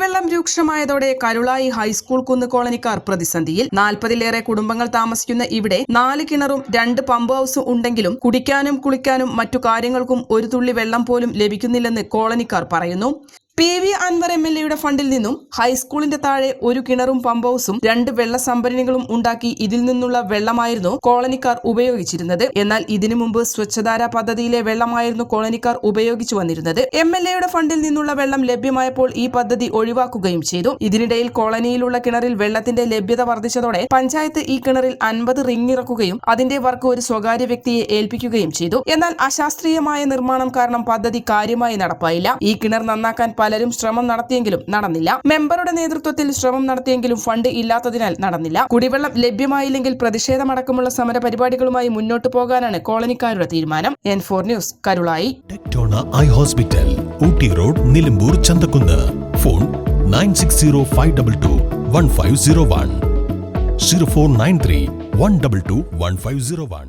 കുടിവെള്ളം രൂക്ഷമായതോടെ കരുളായി ഹൈസ്കൂൾ കുന്ന് കോളനിക്കാർ പ്രതിസന്ധിയിൽ നാൽപ്പതിലേറെ കുടുംബങ്ങൾ താമസിക്കുന്ന ഇവിടെ നാല് കിണറും രണ്ട് പമ്പ് ഹൗസും ഉണ്ടെങ്കിലും കുടിക്കാനും കുളിക്കാനും മറ്റു കാര്യങ്ങൾക്കും ഒരു തുള്ളി വെള്ളം പോലും ലഭിക്കുന്നില്ലെന്ന് കോളനിക്കാർ പറയുന്നു. P V Anvar M L എയുടെ ഫണ്ടിൽ നിന്നും ഹൈസ്കൂളിന്റെ താഴെ ഒരു കിണറും പമ്പ് ഹൗസും രണ്ട് വെള്ള സംഭരണികളും ഉണ്ടാക്കി ഇതിൽ നിന്നുള്ള വെള്ളമായിരുന്നു കോളനിക്കാർ ഉപയോഗിച്ചിരുന്നത്. എന്നാൽ ഇതിനു മുമ്പ് സ്വച്ഛധാര പദ്ധതിയിലെ വെള്ളമായിരുന്നു കോളനിക്കാർ ഉപയോഗിച്ചു വന്നിരുന്നത്. എം എൽ എയുടെ ഫണ്ടിൽ നിന്നുള്ള വെള്ളം ലഭ്യമായപ്പോൾ ഈ പദ്ധതി ഒഴിവാക്കുകയും ചെയ്തു. ഇതിനിടയിൽ കോളനിയിലുള്ള കിണറിൽ വെള്ളത്തിന്റെ ലഭ്യത വർദ്ധിച്ചതോടെ പഞ്ചായത്ത് ഈ കിണറിൽ അൻപത് റിംഗ് ഇറക്കുകയും അതിന്റെ വർക്ക് ഒരു സ്വകാര്യ വ്യക്തിയെ ഏൽപ്പിക്കുകയും ചെയ്തു. എന്നാൽ അശാസ്ത്രീയമായ നിർമ്മാണം കാരണം പദ്ധതി കാര്യമായി നടപ്പായില്ല. ഈ കിണർ നന്നാക്കാൻ പലരും ശ്രമം നടത്തിയെങ്കിലും നടന്നില്ല. മെമ്പറുടെ നേതൃത്വത്തിൽ ശ്രമം നടത്തിയെങ്കിലും ഫണ്ട് ഇല്ലാത്തതിനാൽ നടന്നില്ല. കുടിവെള്ളം ലഭ്യമായില്ലെങ്കിൽ പ്രതിഷേധമടക്കമുള്ള സമര പരിപാടികളുമായി മുന്നോട്ടു പോകാനാണ് കോളനിക്കാരുടെ തീരുമാനം. N four news Karulai. I hospital Ooty road Nilambur Chanthakunnu. Phone nine six zero five double two one five zero one. Zero four nine three one double two one five zero one.